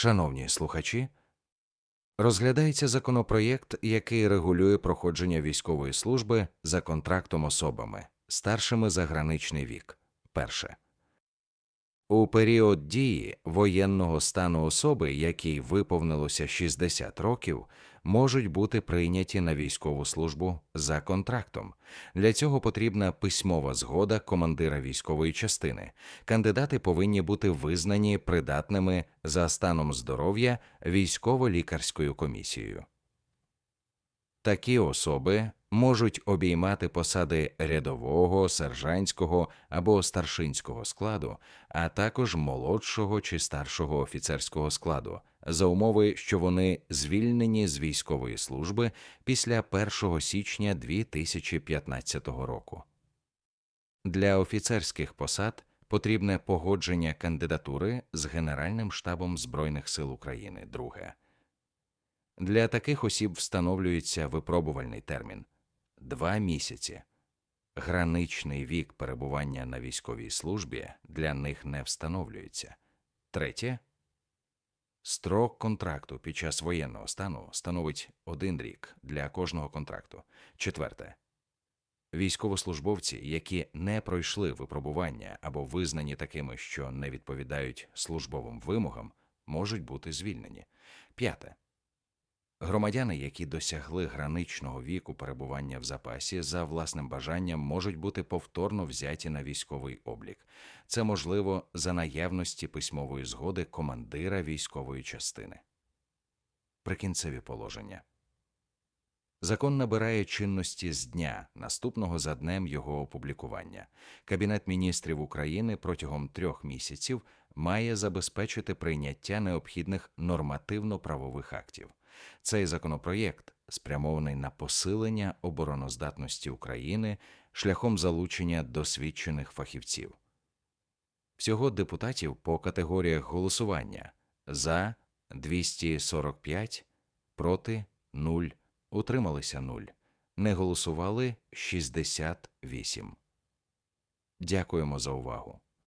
Шановні слухачі, розглядається законопроєкт, який регулює проходження військової служби за контрактом особами, старшими за граничний вік. Перше. У період дії воєнного стану особи, якій виповнилося 60 років, можуть бути прийняті на військову службу за контрактом. Для цього потрібна письмова згода командира військової частини. Кандидати повинні бути визнані придатними за станом здоров'я військово-лікарською комісією. Такі особи можуть обіймати посади рядового, сержантського або старшинського складу, а також молодшого чи старшого офіцерського складу, за умови, що вони звільнені з військової служби після 1 січня 2015 року. Для офіцерських посад потрібне погодження кандидатури з Генеральним штабом Збройних сил України. Друге. Для таких осіб встановлюється випробувальний термін два місяці. Граничний вік перебування на військовій службі для них не встановлюється. Третє. Строк контракту під час воєнного стану становить один рік для кожного контракту. Четверте. Військовослужбовці, які не пройшли випробування або визнані такими, що не відповідають службовим вимогам, можуть бути звільнені. П'яте. Громадяни, які досягли граничного віку перебування в запасі, за власним бажанням можуть бути повторно взяті на військовий облік. Це можливо за наявності письмової згоди командира військової частини. Прикінцеві положення. Закон набирає чинності з дня, наступного за днем його опублікування. Кабінет міністрів України протягом трьох місяців має забезпечити прийняття необхідних нормативно-правових актів. Цей законопроєкт спрямований на посилення обороноздатності України шляхом залучення досвідчених фахівців. Всього депутатів по категоріях голосування за 245, проти 0, утрималися 0, не голосували 68. Дякуємо за увагу.